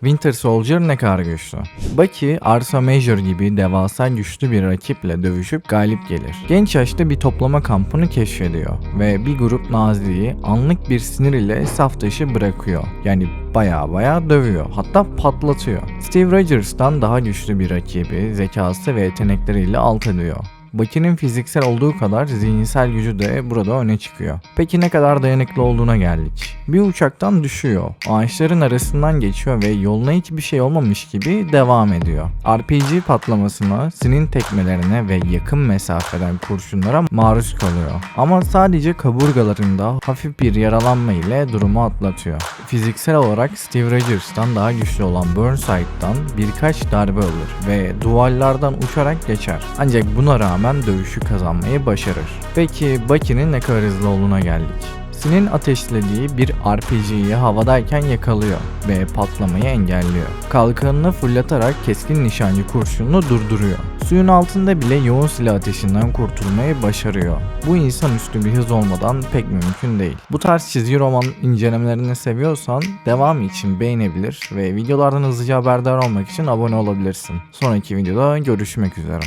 Winter Soldier ne kadar güçlü? Bucky, Arsa Major gibi devasa güçlü bir rakiple dövüşüp galip gelir. Genç yaşta bir toplama kampını keşfediyor ve bir grup Nazi'yi anlık bir sinir ile saf dışı bırakıyor. Yani baya baya dövüyor. Hatta patlatıyor. Steve Rogers'tan daha güçlü bir rakibi zekası ve yetenekleriyle alt ediyor. Bucky'nin fiziksel olduğu kadar zihinsel gücü de burada öne çıkıyor. Peki ne kadar dayanıklı olduğuna geldik. Bir uçaktan düşüyor. Ağaçların arasından geçiyor ve yoluna hiçbir şey olmamış gibi devam ediyor. RPG patlamasına, sinin tekmelerine ve yakın mesafeden kurşunlara maruz kalıyor. Ama sadece kaburgalarında hafif bir yaralanma ile durumu atlatıyor. Fiziksel olarak Steve Rogers'tan daha güçlü olan Burnside'dan birkaç darbe alır ve duvarlardan uçarak geçer. Ancak buna rağmen dövüşü kazanmayı başarır. Peki Bucky'nin ne kadar hızlı olduğuna geldik. Sin'in ateşlediği bir RPG'yi havadayken yakalıyor ve patlamayı engelliyor. Kalkanını fırlatarak keskin nişancı kurşununu durduruyor. Suyun altında bile yoğun silah ateşinden kurtulmayı başarıyor. Bu insanüstü bir hız olmadan pek mümkün değil. Bu tarz çizgi roman incelemelerini seviyorsan devam için beğenebilir ve videolardan hızlıca haberdar olmak için abone olabilirsin. Sonraki videoda görüşmek üzere.